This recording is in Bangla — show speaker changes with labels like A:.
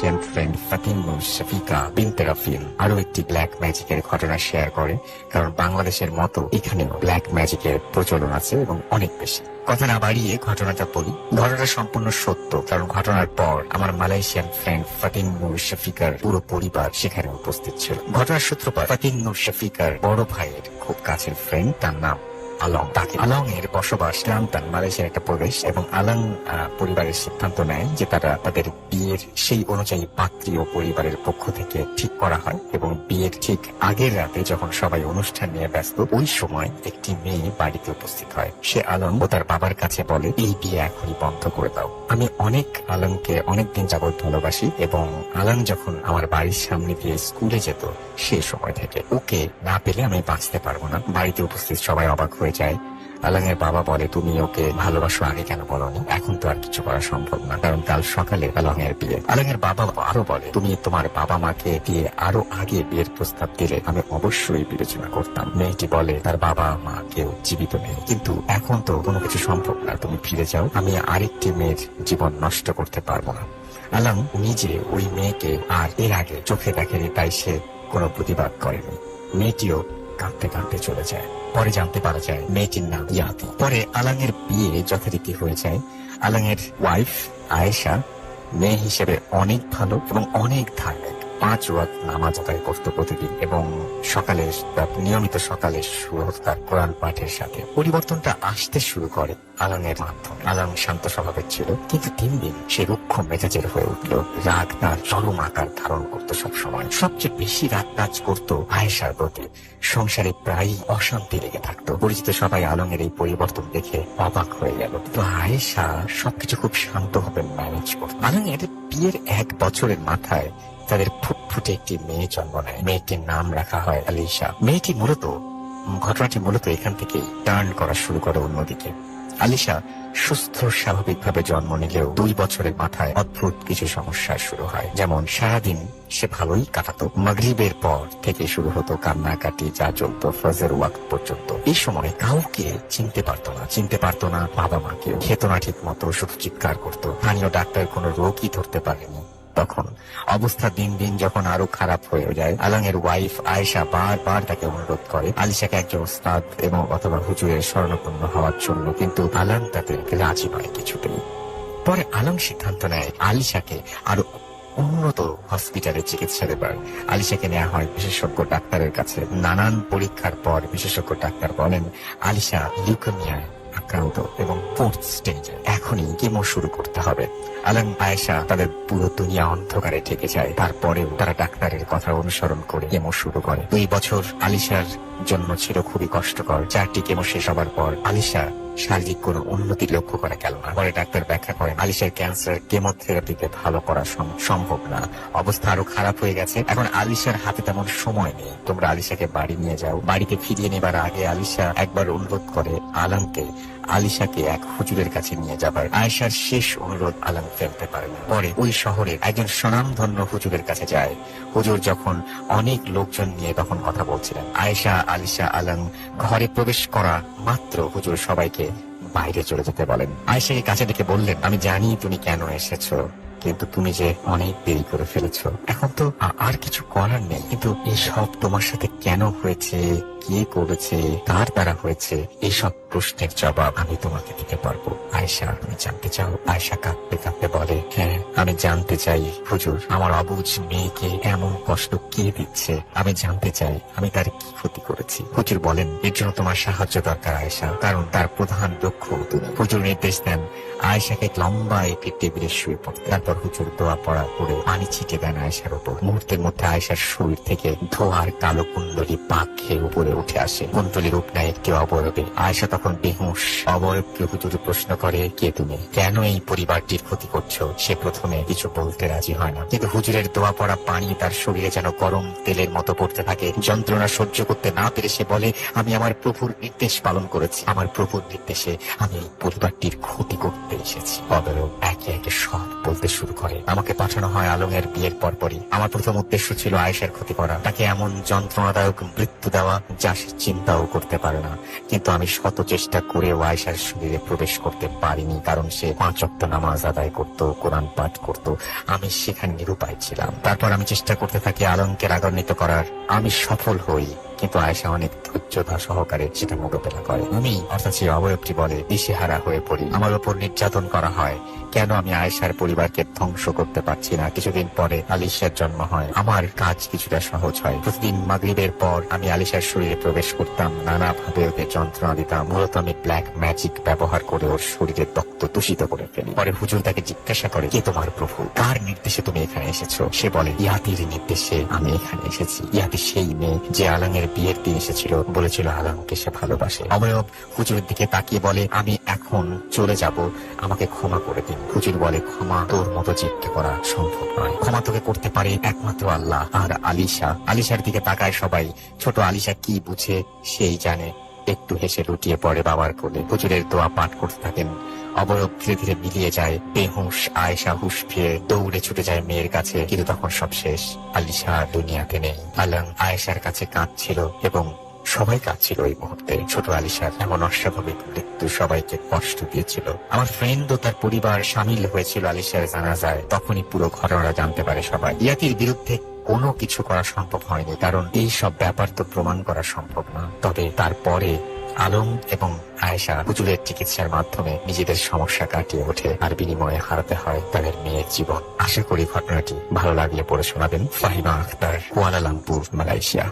A: মালয়েশিয়ান ফ্রেন্ড ফাতিম শফিকা বিনতে রাফিল আরও একটি ব্ল্যাক ম্যাজিকের ঘটনা শেয়ার করে, কারণ বাংলাদেশের মতো এখানেও ব্ল্যাক ম্যাজিকের প্রচলন আছে এবং অনেক বেশি। কথা না বাড়িয়ে ঘটনাটা বলি। ঘটনাটা সম্পূর্ণ সত্য, কারণ ঘটনার পর আমার Malaysian friend Fatim Nur Shafiqah পুরো পরিবার সেখানে উপস্থিত ছিল। ঘটনার সূত্রপাত ফাতিম নুর শফিকার বড় ভাইয়ের খুব কাছের ফ্রেন্ড তার নাম আলং তাকে আলং এর বসবাস ক্লান্তান মালয়েশিয়ার একটা প্রদেশ এবং আলং পরিবারের সিদ্ধান্ত নেয় যে তারা তাদের বিয়ের সেই অনুযায়ী পাত্রী ও পরিবারের পক্ষ থেকে ঠিক করা হয় এবং বিয়ের ঠিক আগের রাতে যখন সবাই অনুষ্ঠান নিয়ে ব্যস্ত, ওই সময় একটি মেয়ে বাড়িতে উপস্থিত হয়। সে আলম ও তার বাবার কাছে বলে, এই বিয়ে এখনই বন্ধ করে দাও। আমি অনেক আলমকে অনেকদিন যাবৎ ভালোবাসি এবং আলম যখন আমার বাড়ির সামনে দিয়ে স্কুলে যেত সেই সময় থেকে। ওকে না পেলে আমি বাঁচতে পারব না। বাড়িতে উপস্থিত সবাই অবাক হয়ে যায়। আলাঙের বাবা বলে, তুমি ওকে ভালোবাসো আগে কেন বলনি? এখন তো আর কিছু করা সম্ভব না, কারণ কাল সকালে আলঙের বিয়ে। আলাঙের বাবা আরও বলে, তুমি তোমার বাবা মাকে দিয়ে আরও আগে বিয়ের প্রস্তাব দিলে আমি অবশ্যই বিবেচনা করতাম। মেয়েটি বলে, তার বাবা মা কেউ জীবিত নেই, কিন্তু এখন তো কোনো কিছু সম্ভব না, তুমি ফিরে যাও, আমি আরেকটি মেয়ের জীবন নষ্ট করতে পারব না। আলম নিজে ওই মেয়েকে আর এর আগে চোখে দেখেনি, তাই সে কোনো প্রতিবাদ করেনি। মেয়েটিও কাঁদতে কাঁদতে চলে যায়। পরে জানতে পারা যায়, মেয়েটির নাম ইয়াতি। পরে আলাঙের বিয়ে যথারীতি হয়ে যায়। আলাঙের ওয়াইফ আয়েশা, মেয়ে হিসেবে অনেক ভালো এবং অনেক ধার্মিক। পাঁচ ওয়াক্ত নামাজ আদায় করত প্রতিদিন এবং সকালে নিয়মিত সকালে শুরু হতো তার কোরআন পাঠের সাথে। পরিবর্তনটা আসতে শুরু করে আলমের মাধ্যমে। আলম শান্ত স্বভাবের ছিল, কিন্তু দিন দিন সে রুক্ষ মেজাজের হয়ে উঠল। রাগ তার চরম আকার ধারণ করতো সবসময়। সবচেয়ে বেশি রাগ কাজ করতো আয়েশার প্রতি। সংসারে প্রায়ই অশান্তি লেগে থাকতো। পরিচিত সবাই আলমের এই পরিবর্তন দেখে অবাক হয়ে গেল। তো আয়েশা সবকিছু খুব শান্তভাবে ম্যানেজ করত। আলমের বিয়ের এক বছরের মাথায় তাদের ফুটফুটে একটি মেয়ে জন্ম নেয়। মেয়েটির নাম রাখা হয় আলিশা। মেয়েটি মূলত ঘটনাটি মূলত এখান থেকে টার্ন করা শুরু করে অন্যদিকে। আলিশা সুস্থ, স্বাভাবিকভাবে জন্ম নিলেও দুই বছরের মাথায় অদ্ভুত কিছু সমস্যা শুরু হয়। যেমন সারাদিন সে ভালোই কাটাতো। মাগরিবের পর থেকে শুরু হতো কান্নাকাটি, যা চলতো ফজের ওয়াক্ত পর্যন্ত। এই সময় কাউকে চিনতে পারতো না। চিনতে পারতো না বাবা মাকে খেতো না ঠিক মতো শুধু চিৎকার করতো। স্থানীয় ডাক্তার কোনো রোগই ধরতে পারেনি। তখন অবস্থা দিন দিন যখন আরও খারাপ হয়ে যায় আলাঙের ওয়াইফ আয়েশা বারবার তাকে অনুরোধ করে, আলিশাকে একজন ওস্তাদ এবং অথবা হুজুরের স্বর্ণপূর্ণ হওয়ার জন্য, কিন্তু আলাম তাতে রাজি নয় কিছুতেই। পরে আলম সিদ্ধান্ত নেয়, আলিশাকে আরও উন্নত হসপিটালে চিকিৎসা দেবার। আলিশাকে নেওয়া হয় বিশেষজ্ঞ ডাক্তারের কাছে। নানান পরীক্ষার পর বিশেষজ্ঞ ডাক্তার বলেন, আলিশা লিউকেমিয়ায় আক্রান্ত এবং ফোর্থ স্টেজে এখনই কেমো শুরু করতে হবে। আলম, আয়েশা তাদের পুরো দুনিয়া অন্ধকারে ঠেকে যায়। তারপরেও তারা ডাক্তারের কথা অনুসরণ করে কেমো শুরু করে। দুই বছর আলিশার জন্য ছিল খুবই কষ্টকর। চারটি কেমো শেষ হবার পর আলিশা শারীরিক কোনো উন্নতি লক্ষ্য করা গেল না। পরে ডাক্তার ব্যাখ্যা করেন, আলিশের ক্যান্সার কেমোথেরাপিতে ভালো করা সম- সম্ভব না। অবস্থা আরও খারাপ হয়ে গেছে। এখন আলিশার হাতে তেমন সময় নেই। তোমরা আলিশাকে বাড়ি নিয়ে যাও। বাড়িতে ফিরিয়ে নেবার আগে আলিশা একবার অনুরোধ করে আলমকে আলিশাকে এক হুজুরের কাছে নিয়ে যাবার আয়েশার শেষ অনুরোধ আলম ফেলতে পারে না পরে ওই শহরে একজন স্বনামধন্য হুজুরের কাছে যায়। হুজুর যখন অনেক লোকজন নিয়ে তখন কথা বলছিলেন। আয়েশা, আলিশা, আলম ঘরে প্রবেশ করা মাত্র হুজুর সবাইকে বাইরে চলে যেতে বলেন। আয়েশাকে কাছে দেখে বললেন, আমি জানি তুমি কেন এসেছ। কিন্তু তুমি যে অনেক দেরি করে ফেলেছো, এখন তো আর কিছু করার নেই। কিন্তু এসব তোমার সাথে কেন হয়েছে, কে করেছে, কার দ্বারা হয়েছে, এইসব প্রশ্নের জবাব আমি তোমাকে দিতে পারব। আয়সা তুমি জানতে চাও? আয়সা কাঁদতে কাঁদতে বলে হ্যাঁ আমি জানতে চাই। হুজুর, আমার অবুঝ মেয়েকে এমন কষ্ট কে দিচ্ছে? আমি জানতে চাই, আমি তার কি ক্ষতি করেছি? হুজুর বলেন, এর জন্য তোমার সাহায্য দরকার আয়সা কারণ তার প্রধান লক্ষ্য তুমি। হুজুর নির্দেশ দেন, আয়েশাকে লম্বা একটি টেবিলে শুয়ে পড়তে। তারপর হুজুর দোয়া পড়া করে পানি ছিটে দেন আয়েশার উপর। মুহূর্তের মধ্যে আয়েশার শরীর থেকে ধোয়ার কালো কুণ্ডলী পাক খেয়ে উপরে উঠে আসে। কুণ্ডলী রূপ নেয় একটি অবয়বে। আয়েশা তখন বেহুশ। অবয়বকে হুজুর প্রশ্ন করে, কে তুমি? কেন এই পরিবারটির ক্ষতি করছ? সে প্রথমে কিছু বলতে রাজি হয় না। কিন্তু হুজুরের দোয়া পড়া পানি তার শরীরে যেন গরম তেলের মতো পড়তে থাকে। যন্ত্রণা সহ্য করতে না পেরে সে বলে, আমি আমার প্রভুর নির্দেশ পালন করেছি। আমার প্রভুর নির্দেশে আমি এই পরিবারটির ক্ষতি করতে এসেছি। অবয়ব একে একে সব বলতে শুরু করে। আমাকে পাঠানো হয় আলমের বিয়ের পরপরই। আমার প্রথম উদ্দেশ্য ছিল আয়েশার ক্ষতি করা। তাকে এমন যন্ত্রণাদায়ক মৃত্যু দেওয়া যা সে চিন্তাও করতে পারে না। কিন্তু আমি শত চেষ্টা করেও আয়েশার শরীরে প্রবেশ করতে পারিনি, কারণ সে পাঁচ অক্ট নামাজ আদায় করত, কোরআন পাঠ করত। আমি সেখানে নিরুপায় ছিলাম। তারপর আমি চেষ্টা করতে থাকি আলমকে রাগান্বিত করার। আমি সফল হই। কিন্তু আয়েশা অনেক ধৈর্যতা সহকারে সেটা মোকাবেলা করে। আমি অর্থাৎ সেই অবয়বটি বলে দিশেহারা হয়ে পড়ি। আমার উপর নির্যাতন করা হয়। কেন আমি আয়েশার পরিবারকে ধ্বংস করতে পারছি না? কিছুদিন পরে আলিশার জন্ম হয়। আমার কাজ কিছুটা সহজ হয়। প্রতিদিন মাগরিবের পর আমি আলিশার শরীরে প্রবেশ করতাম। নানাভাবে ওকে যন্ত্রণা দিতাম। মূলত আমি ব্ল্যাক ম্যাজিক ব্যবহার করে ওর শরীরের রক্ত দূষিত করে ফেলি। পরে হুজুর তাকে জিজ্ঞাসা করে, কে তোমার প্রভু? কার নির্দেশে তুমি এখানে এসেছ? সে বলে, ইয়াতির নির্দেশে আমি এখানে এসেছি। ইয়াতি সেই মেয়ে যে আলাঙের বিয়ের দিন এসেছিল বলেছিল আলামকে সে ভালোবাসে। অবয়ব হুজুরের দিকে তাকিয়ে বলে, আমি এখন চলে যাব, আমাকে ক্ষমা করে দিন। হুজুর বলে, ক্ষমা তোর মতো জীবকে করা সম্ভব নয়। ক্ষমা তোকে করতে পারে একমাত্র আল্লাহ আর আলিশা। আলিশার দিকে তাকায় সবাই। ছোট আলিশা কি বুঝে সেই জানে। একটু হেসে লুটিয়ে পড়ে বাবার কোলে। হুজুরের দোয়া পাঠ করতে থাকেন। অবয়ব ধীরে ধীরে মিলিয়ে যায়। বেহুশ, আয়েশা হুশ ফিরে দৌড়ে ছুটে যায় মেয়ের কাছে, কিন্তু তখন সব শেষ। আলিশা দুনিয়াতে নেই। আলম আয়েশার কাছে কাঁদছিল এবং সবাই কাঁদছিল এই মুহূর্তে। ছোট আলিশার এমন অস্বাভাবিক মৃত্যু সবাইকে কষ্ট দিয়েছিল। আমার ফ্রেন্ড ও তার পরিবার সামিল হয়েছিল আলিশার জানাজায়। তখনই পুরো ঘটনা জানতে পারে সবাই। ইয়াতির বিরুদ্ধে কোনো কিছু করা সম্ভব হয়নি, কারণ এই সব ব্যাপার তো প্রমাণ করা সম্ভব না। তবে তারপরে আলম এবং আয়েশা পুতুলের চিকিৎসার মাধ্যমে নিজেদের সমস্যা কাটিয়ে ওঠে আর বিনিময়ে হারাতে হয় তাদের মেয়ের জীবন। আশা করি ঘটনাটি ভালো লাগলে পড়ে শোনাবেন ফাহিমা আখতার কুয়ালালামপুর, মালয়েশিয়া।